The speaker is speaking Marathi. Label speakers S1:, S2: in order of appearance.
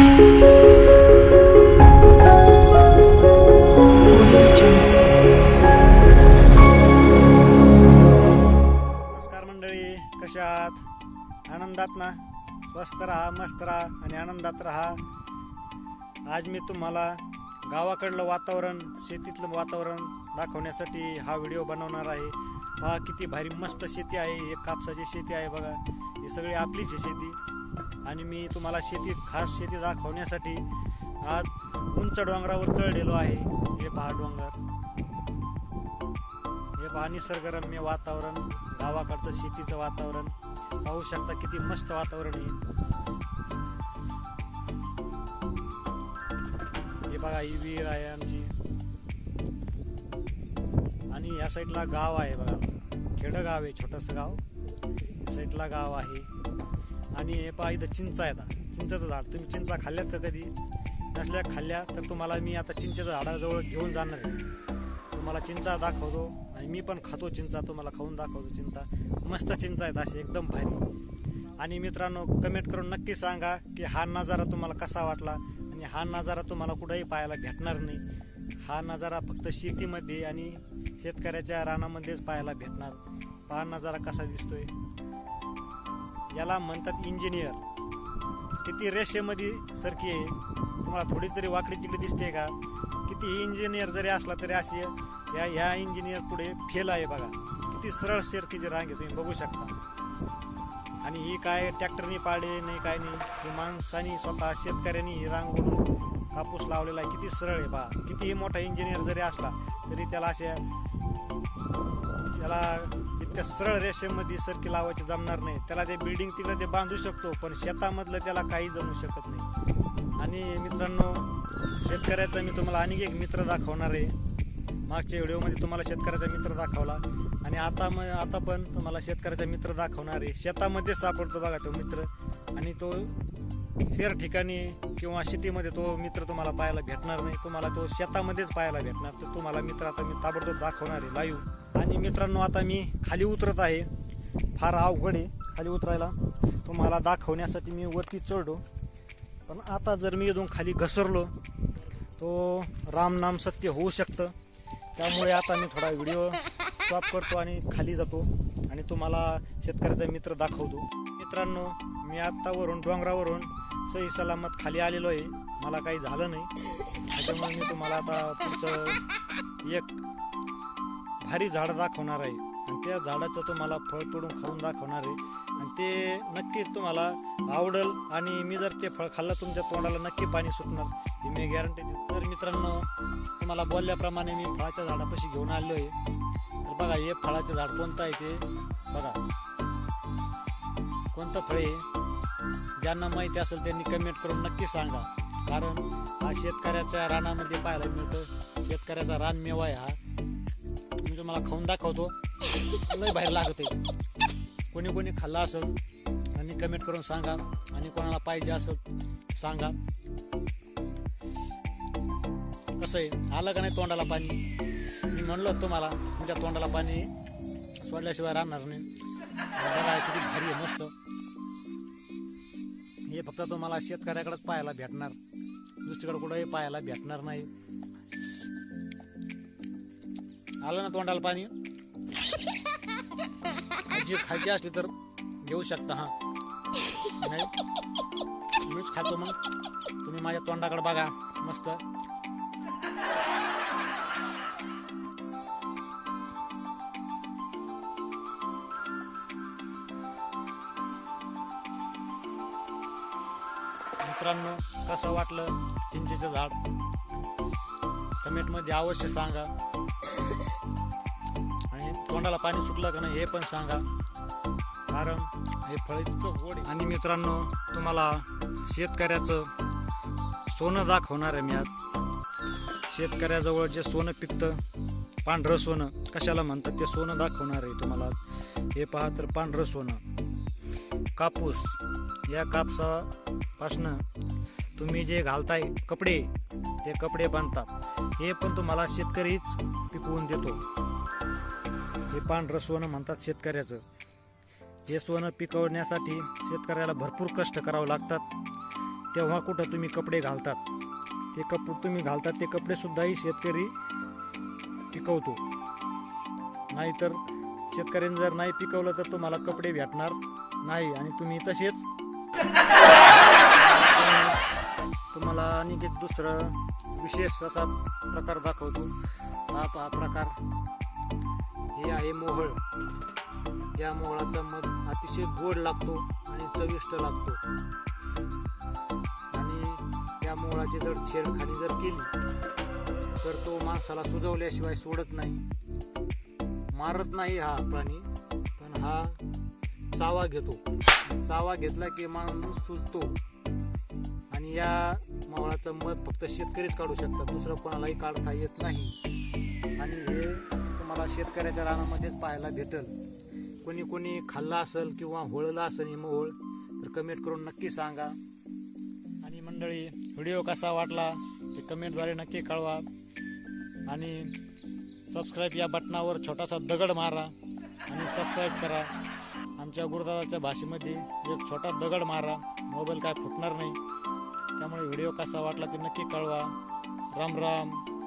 S1: नमस्कार मंडळी कशा आहात? आनंदात ना? स्वस्त राहा मस्त राहा आणि आनंदात राहा. आज मी तुम्हाला गावाकडलं वातावरण शेतीतलं वातावरण दाखवण्यासाठी हा व्हिडिओ बनवणार आहे. पहा किती भारी मस्त शेती आहे. हे कापसाची शेती आहे बघा. ही सगळी आपलीच आहे शेती. आणि मी तुम्हाला शेती खास शेती दाखवण्यासाठी आज उंच डोंगरावर चढलेलो आहे. हे पहा डोंगर. हे पहा निसर्गरम्य वातावरण गावाकडचं शेतीचं वातावरण. पाहू शकता किती मस्त वातावरण आहे. हे बघा ही विहीर आहे आमची. आणि या साईडला गाव आहे बघा आमचं. खेडं गाव आहे छोटंसं गाव. या साईडला गाव आहे. आणि हे पहा इथं चिंच आहे आता. चिंचेचं झाड. तुम्ही चिंचा खाल्ल्यात का कधी? नसल्या खाल्ल्या तर तुम्हाला मी आता चिंचेच्या झाडाजवळ घेऊन जाणार आहे. तुम्हाला चिंचा दाखवतो आणि मी पण खातो चिंचा. तुम्हाला खाऊन दाखवतो चिंता. मस्त चिंचा आहेत असे एकदम भारी. आणि मित्रांनो कमेंट करून नक्की सांगा की हा नजारा तुम्हाला कसा वाटला? आणि हा नजारा तुम्हाला कुठेही पाहायला भेटणार नाही. हा नजारा फक्त शेतीमध्ये आणि शेतकऱ्याच्या रानामध्येच पाहायला भेटणार. पहा नजारा कसा दिसतोय. याला म्हणतात इंजिनियर किती रेषेमध्ये सरकी आहे. तुम्हाला थोडी तरी वाकडी तिकडे दिसते का? किती इंजिनियर जरी असला तरी अशी या ह्या इंजिनियर पुढे फेल आहे बघा. किती सरळ सरकीची रांग आहे तुम्ही बघू शकता. आणि ही काय ट्रॅक्टरनी पाडे नाही काय नाही. ही माणसानी स्वतः शेतकऱ्यांनी ही रांग ओढून कापूस लावलेला आहे. किती सरळ आहे पहा. कितीही मोठा इंजिनियर जरी असला तरी त्याला अशा त्याला इतक्या सरळ रेषेमध्ये सरकी लावायची जमणार नाही. त्याला ते बिल्डिंग तिकडे ते बांधू शकतो पण शेतामधलं त्याला काही जमू शकत नाही. आणि मित्रांनो शेतकऱ्याचा मी तुम्हाला आणखी एक मित्र दाखवणार आहे. मागच्या व्हिडिओमध्ये तुम्हाला शेतकऱ्याचा मित्र दाखवला. आणि आता मग आता पण तुम्हाला शेतकऱ्याचा मित्र दाखवणार आहे. शेतामध्ये सापडतो बघा तो मित्र. आणि तो फेर ठिकाणी किंवा सिटीमध्ये तो मित्र तुम्हाला पाहायला भेटणार नाही. तुम्हाला तो शेतामध्येच पाहायला भेटणार. तर तुम्हाला मित्र आता मी ताबडतोब दाखवणार आहे लाईव्ह आणि मित्रांनो आता मी खाली उतरत आहे. फार अवघड आहे खाली उतरायला. तुम्हाला दाखवण्यासाठी मी वरती चढलो. पण आता जर मी इथून खाली घसरलो तो राम नाम सत्य होऊ शकतं. त्यामुळे आता मी थोडा व्हिडिओ स्टॉप करतो आणि खाली जातो आणि तुम्हाला शेतकऱ्याचा मित्र दाखवतो. मित्रांनो मी आत्ता वरून डोंगरावरून सही सलामत खाली आलेलो आहे. मला काही झालं नाही. त्याच्यामुळे मी तुम्हाला आता पुढचं एक भारी झाड दाखवणार आहे. आणि त्या झाडाचं तुम्हाला फळ तोडून खाऊन दाखवणार आहे. आणि ते नक्कीच तुम्हाला आवडल आणि मी जर ते फळ खाल्लं तुमच्या तोंडाला नक्की पाणी सुटणार. ही मी गॅरंटी देतो. तर मित्रांनो तुम्हाला बोलल्याप्रमाणे मी फळाच्या झाडापाशी घेऊन आलो आहे. तर बघा हे फळाचं झाड कोणतं आहे ते? बघा. कोणतं फळ आहे? ज्यांना माहिती असेल त्यांनी कमेंट करून नक्की सांगा. कारण हा शेतकऱ्याच्या रानामध्ये पाहायला मिळतं. शेतकऱ्याचा रानमेवा आहे हा. मला खाऊन दाखवतो. लय बाहेर लागत. आहे कोणी कोणी खाल्ला असेल आणि कमेंट करून सांगा. आणि कोणाला पाहिजे असेल सांगा. कसं आहे? आलं का नाही तोंडाला पाणी? मी म्हणलो तुम्हाला तुमच्या तोंडाला पाणी सोडल्याशिवाय राहणार नाही. बघा किती भारी आहे मस्त. हे फक्त तुम्हाला शेतकऱ्याकडेच पाहायला भेटणार. दुसरीकडे कुठेही पाहायला भेटणार नाही. आलं ना तोंडाला पाणी? खायची खायची असली तर घेऊ शकता हा. नाही मीच खातो मग. तुम्ही माझ्या तोंडाकडे बघा मस्त. मित्रांनो कसं वाटलं चिंचेचं झाड? कमेंटमध्ये अवश्य सांगा. आणि तोंडाला पाणी सुटलं का नाही हे पण सांगा. कारण हे फळ इतकं गोड आणि मित्रांनो तुम्हाला शेतकऱ्याचं सोनं दाखवणार आहे मी आज. शेतकऱ्याजवळ जे सोनं पिकतं पांढरं सोनं कशाला म्हणतात ते सोनं दाखवणार आहे तुम्हाला हे पहा तर पांढरं सोनं. कापूस या कापसापासनं तुम्ही जे घालताय कपडे ते कपडे बनतात हे पण तुम्हाला शेतकरीच पिकवून देतो. हे पांढरं सोनं म्हणतात शेतकऱ्याचं. हे सोनं पिकवण्यासाठी शेतकऱ्याला भरपूर कष्ट करावं लागतात. तेव्हा कुठं तुम्ही कपडे घालतात? ते कप तुम्ही घालतात ते कपडेसुद्धाही शेतकरी पिकवतो. नाहीतर शेतकऱ्यांनी जर नाही पिकवलं तर तुम्हाला कपडे भेटणार नाही आणि तुम्ही तसेच तुम्हाला आणि एक दुसरं विशेष असा प्रकार दाखवतो. हा पहा प्रकार हे आहे मोहळ. या मोहळाचा मध अतिशय गोड लागतो आणि चविष्ट लागतो. आणि या मोहळाची जर छेडखानी जर केली तर तो माणसाला सुजवल्याशिवाय सोडत नाही. मारत नाही हा प्राणी पण हा चावा घेतो. चावा घेतला की माणूस सुजतो. आणि या मावळाचं मध फक्त शेतकरीच काढू शकतात. दुसरं कोणालाही काढता येत नाही. आणि हे तुम्हाला शेतकऱ्याच्या रानामध्येच पाहायला भेटल. कोणी कोणी खाल्ला असेल किंवा होळलं असेल हे मोहोळ तर कमेंट करून नक्की सांगा. आणि मंडळी व्हिडिओ कसा वाटला ते कमेंटद्वारे नक्की कळवा. आणि सबस्क्राईब या बटनावर छोटासा दगड मारा आणि सबस्क्राईब करा. आमच्या गुरुदादाच्या भाषेमध्ये एक छोटा दगड मारा. मोबाईल काय फुटणार नाही. त्यामुळे व्हिडिओ कसा वाटला ते नक्की कळवा. राम राम.